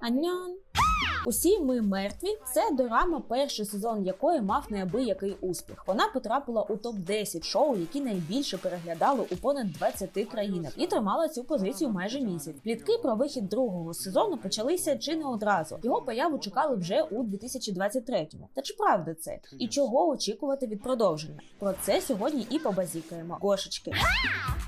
Аньон. Усі ми мертві. Це дорама, перший сезон якої мав неабиякий успіх. Вона потрапила у топ 10 шоу, які найбільше переглядали у понад 20 країнах, і тримала цю позицію майже місяць. Плітки про вихід другого сезону почалися чи не одразу. Його появу чекали вже у 2023-му. Та чи правда це? І чого очікувати від продовження? Про це сьогодні і побазікаємо. Гошечки.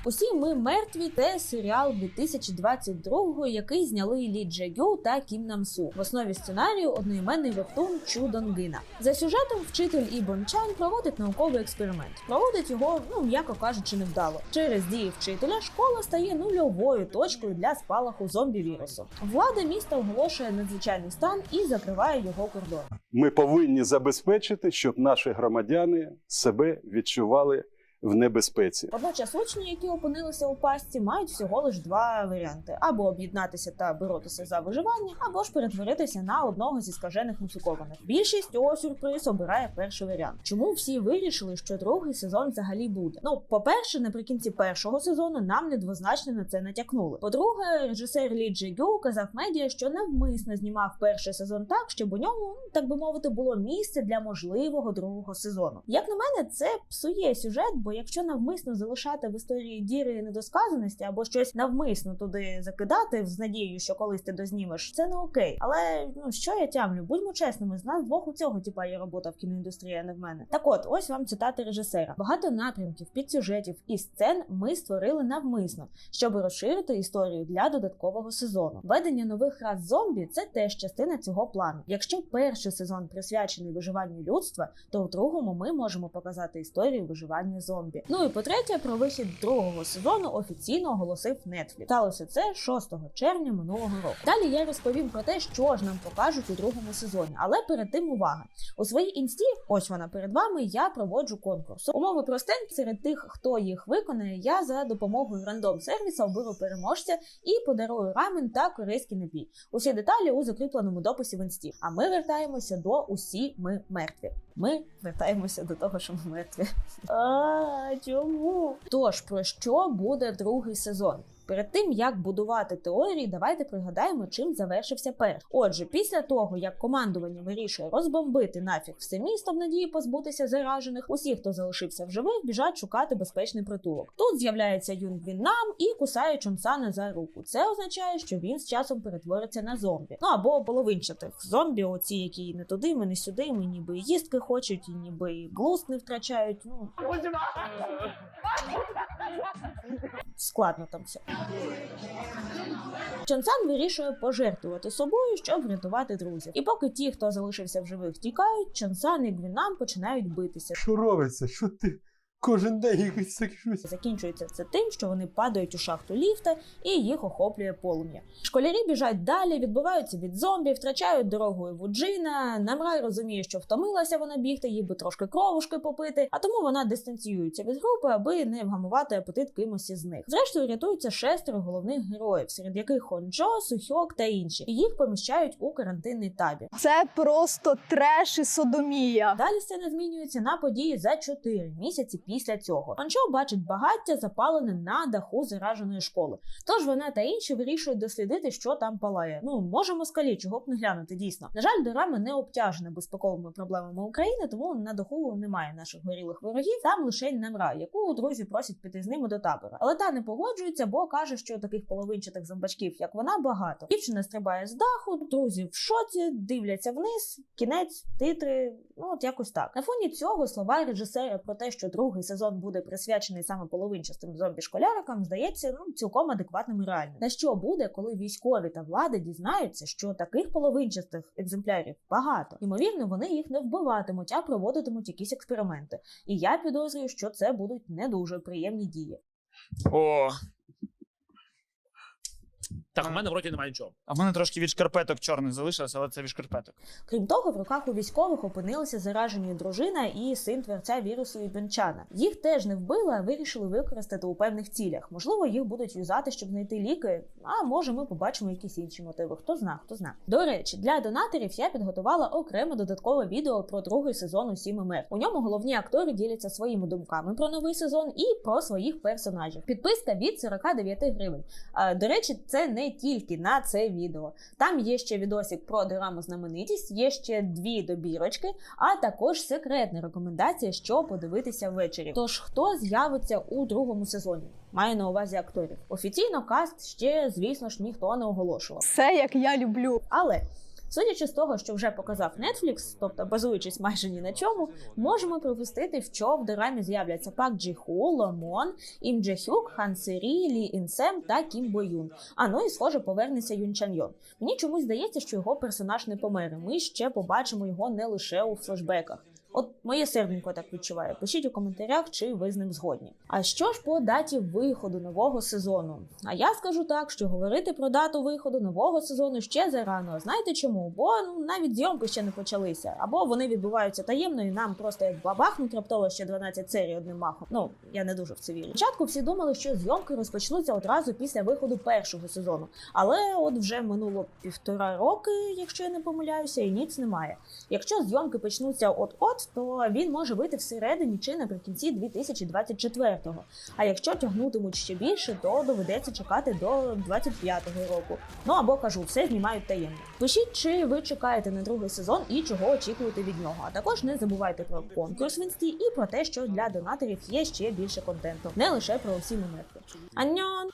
Усі ми мертві. Це серіал 2022-го, який зняли Лі Гю та Кім Нам Су. В основі сценарію одноіменний вебтун Чу Донгина. За сюжетом вчитель Ібон Чан проводить науковий експеримент. Проводить його, ну м'яко кажучи, невдало. Через дії вчителя школа стає нульовою точкою для спалаху зомбі-вірусу. Влада міста оголошує надзвичайний стан і закриває його кордон. Ми повинні забезпечити, щоб наші громадяни себе відчували в небезпеці. Водночас учні, які опинилися у пастці, мають всього лиш два варіанти: або об'єднатися та боротися за виживання, або ж перетворитися на одного зі скажених мусикованих. Більшість о сюрприз обирає перший варіант. Чому всі вирішили, що другий сезон взагалі буде? Ну, по-перше, наприкінці першого сезону нам недвозначно на це натякнули. По-друге, режисер Лі Джі Гю казав медіа, що навмисно знімав перший сезон так, щоб у ньому, так би мовити, було місце для можливого другого сезону. Як на мене, це псує сюжет, бо якщо навмисно залишати в історії діри недосказаності або щось навмисно туди закидати з надією, що колись ти дознімеш, це не окей. Але ну що я тямлю? Будьмо чесними, з нас двох у цього типа є робота в кіноіндустрії, а не в мене. Так от, ось вам цитати режисера. Багато напрямків, підсюжетів і сцен ми створили навмисно, щоб розширити історію для додаткового сезону. Ведення нових рас зомбі це теж частина цього плану. Якщо перший сезон присвячений виживанню людства, то в другому ми можемо показати історію виживання зомбі. Ну і по-третє, про вихід другого сезону офіційно оголосив Netflix. Сталося це 6 червня минулого року. Далі я розповім про те, що ж нам покажуть у другому сезоні. Але перед тим увага. У своїй інсті, ось вона перед вами, я проводжу конкурс. Умови простенькі серед тих, хто їх виконає, я за допомогою рандом сервіса оберу переможця і подарую рамен та корейський напій. Усі деталі у закріпленому дописі в інсті. А ми вертаємося до усі ми мертві. Ми вертаємося до того, що ми мертві. А чому? Тож про що буде другий сезон? Перед тим як будувати теорії, давайте пригадаємо, чим завершився перший. Отже, після того як командування вирішує розбомбити нафіг все місто в надії позбутися заражених, усі, хто залишився в живих, біжать шукати безпечний притулок. Тут з'являється Юнг Він Нам і кусає Чонсана за руку. Це означає, що він з часом перетвориться на зомбі. Ну або половинчатих зомбі, оці, які не туди, ми не сюди, ми ніби і їстки хочуть, і ніби і глузд не втрачають. Ну складно там все. Чонсан вирішує пожертвувати собою, щоб врятувати друзів. І поки ті, хто залишився в живих, тікають, Чонсан і Гвінам починають битися. Що робиться? Що ти кожен день якось таке щось? Закінчується це тим, що вони падають у шахту ліфта і їх охоплює полум'я. Школярі біжать далі, відбиваються від зомбі, втрачають дорогу Евуджина. Намрай розуміє, що втомилася вона бігти, їй би трошки кровушки попити, а тому вона дистанціюється від групи, аби не вгамувати апетит кимось із них. Зрештою рятуються шестеро головних героїв, серед яких Хонджо, Сухьок та інші, і їх поміщають у карантинний табір. Це просто треш і содомія. Далі сцена змінюється на події за 4 місяці після цього. Анчо бачить багаття, запалене на даху зараженої школи. Тож вона та інші вирішують дослідити, що там палає. Ну можемо скалі, чого б не глянути. Дійсно, на жаль, дорама не обтяжена безпековими проблемами України, тому на даху немає наших горілих ворогів. Там лише Немра, яку друзі просять піти з ними до табора. Але та не погоджується, бо каже, що таких половинчатих зомбачків, як вона, багато. Дівчина стрибає з даху, друзі в шоці, дивляться вниз, кінець, титри. Ну от якось так. На фоні цього слова режисера про те, що другий сезон буде присвячений саме половинчастим зомбі-школярикам, здається, ну цілком адекватним і реальним. На що буде, коли військові та влада дізнаються, що таких половинчастих екземплярів багато? Ймовірно, вони їх не вбиватимуть, а проводитимуть якісь експерименти. І я підозрюю, що це будуть не дуже приємні дії. О. Так, у мене в роті немає нічого. А в мене трошки від шкарпеток чорних залишилось, але це від шкарпеток. Крім того, в руках у військових опинилися заражені дружина і син творця вірусу Ібенчана. Їх теж не вбили, а вирішили використати у певних цілях. Можливо, їх будуть юзати, щоб знайти ліки. А може, ми побачимо якісь інші мотиви. Хто зна, хто зна. До речі, для донаторів я підготувала окремо додаткове відео про другий сезон «Усі ми мертві». У ньому головні актори діляться своїми думками про новий сезон і про своїх персонажів. Підписка від 49 гривень. А, до речі, це не не тільки на це відео. Там є ще відосик про дораму знаменитість, є ще дві добірочки, а також секретна рекомендація, що подивитися ввечері. Тож хто з'явиться у другому сезоні? Маю на увазі акторів. Офіційно каст ще, звісно ж, ніхто не оголошував. Все як я люблю. Але судячи з того, що вже показав Netflix, тобто базуючись майже ні на чому, можемо припустити, що в дорамі з'являться Пак Джі Ху, Ломон, Ім Дже Хюк, Хан Сирі, Лі Інсем та Кім Бо Юн. А ну і схоже повернеться Юн Чан Йон. Мені чомусь здається, що його персонаж не помер. Ми ще побачимо його не лише у флешбеках. От моє серденько так відчуває. Пишіть у коментарях, чи ви з ним згодні. А що ж по даті виходу нового сезону? А я скажу так, що говорити про дату виходу нового сезону ще зарано. Знаєте чому? Бо ну навіть зйомки ще не почалися, або вони відбуваються таємно, і нам просто як бабахнуть раптово ще 12 серій одним махом. Ну я не дуже в це вірю. Спочатку всі думали, що зйомки розпочнуться одразу після виходу першого сезону, але от вже минуло півтора роки, якщо я не помиляюся, і ніц немає. Якщо зйомки почнуться от-от, то він може вийти всередині чи наприкінці 2024-го. А якщо тягнутимуть ще більше, то доведеться чекати до 25-го року. Ну або кажу, все знімають таємно. Пишіть, чи ви чекаєте на другий сезон і чого очікуєте від нього. А також не забувайте про конкурс в інсті і про те, що для донаторів є ще більше контенту, не лише про усі монетки. Аньон!